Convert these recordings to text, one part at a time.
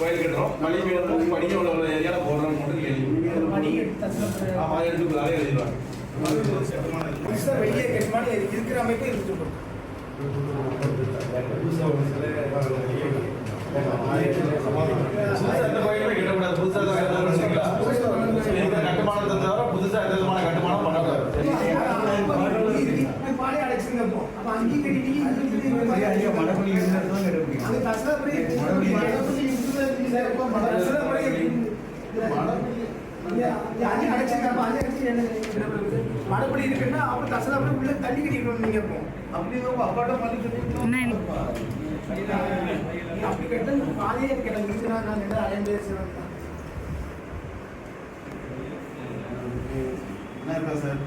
கட்டுறோம் பள்ளி வீடு படிக்க உள்ள ஏரியாவில் போடுறோம் மட்டும் எழுதி படி எடுத்து ஆமா எடுத்துக்குள்ளாரே எழுதிடுவாங்க. வெளியே கட்டுமான இருக்கிற அமைப்பு. இருக்கிற கட்டுமானத்தை தவிர புதுசா எந்த விதமான கட்டுமானம் பண்ணக்கூடாது. பாடி அடைச்சிருங்க என்ன இருக்குன்னா அப்போ தசராபுரி உள்ள தள்ளி கட்டிக்கணும் நீங்க இப்போ அப்படி உங்க அப்பாட்ட மாதிரி சொல்லி அப்படி கேட்டா பாதையே கேட்டாங்க இதுனா நான் என்ன அலைந்து பேசுவேன் என்ன இருக்கா சார்?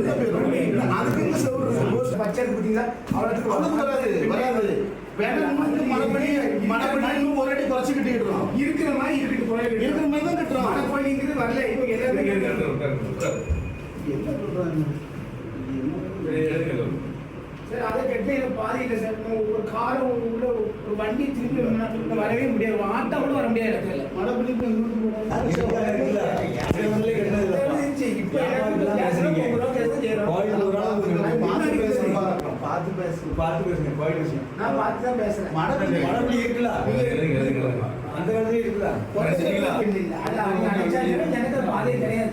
இந்த சவுறு, suppose பச்சை இருக்கு பாத்தீங்களா? வராது வராது வேண்டாம் வந்து இன்னும் ஒரு அடி குறைச்சு இருக்கிற மாதிரி இருக்கு இருக்கிற மாதிரி தான் கட்டுறோம். மடப்பள்ளிங்கிறது வரல. இப்போ என்ன சொல்றாங்க சார், அதை கட்டினா எனக்கு பாதி இல்லை சார். ஒரு காரை உள்ள ஒரு வண்டி திருப்பி வரணும்னா வரவே முடியாது. ஆட்டோ கூட வர முடியாது இடத்துல மடப்படிக்கு தெரிஞ்சு, இப்ப. பார்த்து பேசுறோம். பார்த்து பேசுங்க. கோயில் விஷயம். நான் பார்த்து தான் பேசுறேன். மடப்பள்ளி மடப்பள்ளி இருக்குல்ல. அந்த காலத்துல இருக்குல்ல. பாதையே கிடையாது.